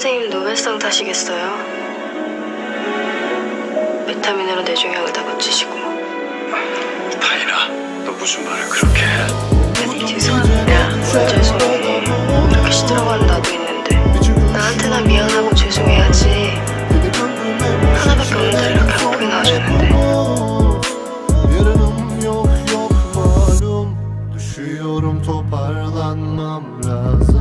설상 타시겠어요? 비타민으로 뇌종양을 다 고치시고. 다이나 너 무슨 말을 그렇게 해? 아니 죄송합니다. 죄송해 이렇게 시들어가는 나도 있는데. 나한테나 미안하고 죄송해야지. 하나밖에 없는데 이렇게 아프게 나와줬는데. Yarınım yok yok malum Düşüyorum toparlanmam lazım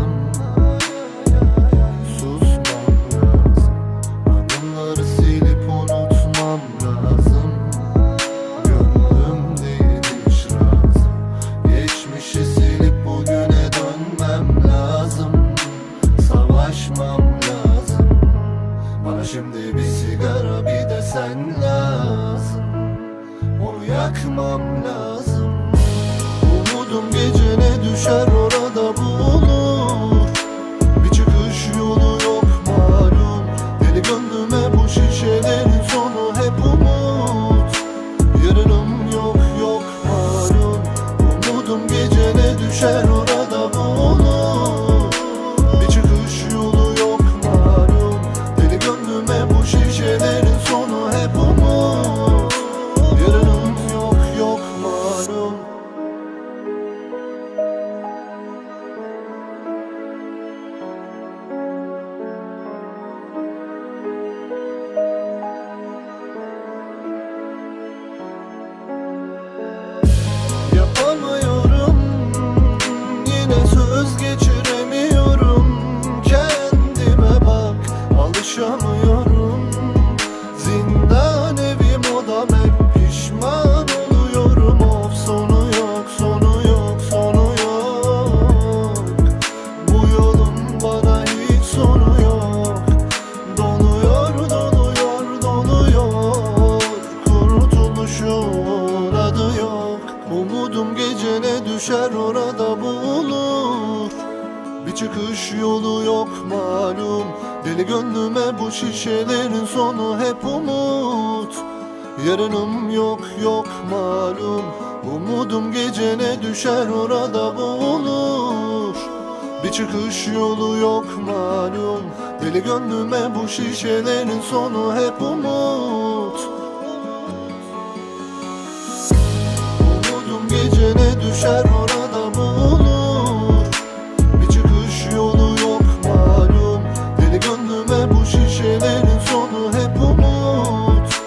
şimdi bir sigara bir de sen lazım. Onu yakmam lazım. Umudum gecene düşer orada bulur Bir çıkış yolu yok malum. Deli gönlüme bu şişelerin sonu hep umut. Yarınım yok yok malum. Umudum gecene düşer Umudum gecene düşer orada bulur. Bir çıkış yolu yok malum. Deli gönlüme bu şişelerin sonu hep umut. Yarınım yok yok malum. Umudum gecene düşer orada bulur. Bir çıkış yolu yok malum. Deli gönlüme bu şişelerin sonu hep umut düşer orada mı olur? Bir çıkış yolu yok malum. Deli gönlüme bu şişelerin sonu hep umut.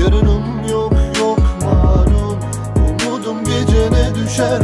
Yarınım yok yok malum. Umudum gecene düşer